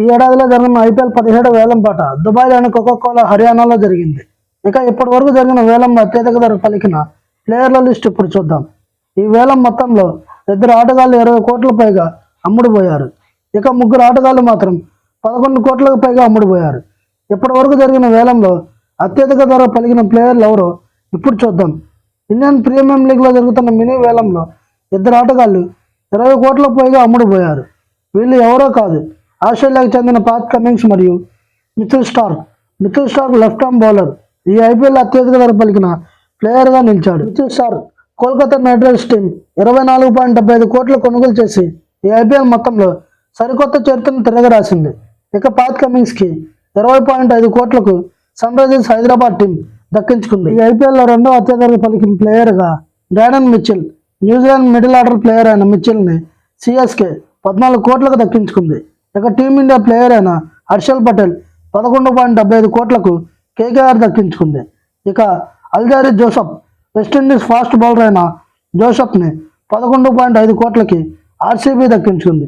ఈ ఏడాదిలో జరిగిన ఐపీఎల్ పదిహేడు వేలం పాట దుబాయ్లోని కోకోకోలా హర్యానాలో జరిగింది. ఇక ఇప్పటి వరకు జరిగిన వేలంలో అత్యధిక ధర పలికిన ప్లేయర్ల లిస్ట్ ఇప్పుడు చూద్దాం. ఈ వేలం మొత్తంలో ఇద్దరు ఆటగాళ్ళు ఇరవై కోట్ల పైగా అమ్ముడుపోయారు. ఇక ముగ్గురు ఆటగాళ్ళు మాత్రం పదకొండు కోట్లకు పైగా అమ్ముడుపోయారు. ఇప్పటి వరకు జరిగిన వేలంలో అత్యధిక ధర పలికిన ప్లేయర్లు ఎవరో ఇప్పుడు చూద్దాం. ఇండియన్ ప్రీమియం లీగ్లో జరుగుతున్న మినీ వేలంలో ఇద్దరు ఆటగాళ్ళు ఇరవై కోట్లకు పైగా అమ్ముడుపోయారు. వీళ్ళు ఎవరో కాదు ఆస్ట్రేలియాకు చెందిన పాత్ కమింగ్స్ మరియు Mitchell Starc Mitchell Starc left arm bowler ఈ ఐపీఎల్ అత్యధిక ధర పలికిన ప్లేయర్గా నిలిచాడు. Mitchell Starc Kolkata Knight Riders team ఇరవై నాలుగు పాయింట్ డెబ్బై ఐదు కోట్లు కొనుగోలు చేసి ఈ ఐపీఎల్ మొత్తంలో సరికొత్త చరిత్రను తిరగరాసింది. ఇక పాత్ కమింగ్స్కి ఇరవై పాయింట్ ఐదు కోట్లకు సన్ రైజర్స్ హైదరాబాద్ టీం దక్కించుకుంది. ఈ ఐపీఎల్లో రెండో అత్యధిక పలికిన ప్లేయర్గా డాడన్ Mitchell New Zealand middle order player అయిన మిచిల్ని సిఎస్కే పద్నాలుగు కోట్లకు దక్కించుకుంది. ఇక టీమిండియా ప్లేయర్ అయిన హర్షల్ పటేల్ పదకొండు పాయింట్ డెబ్బై ఐదు కోట్లకు కేకేఆర్ దక్కించుకుంది. ఇక Alzarri Joseph West Indies fast bowler అయిన జోసఫ్ని పదకొండు పాయింట్ ఐదు కోట్లకి ఆర్సీబీ దక్కించుకుంది.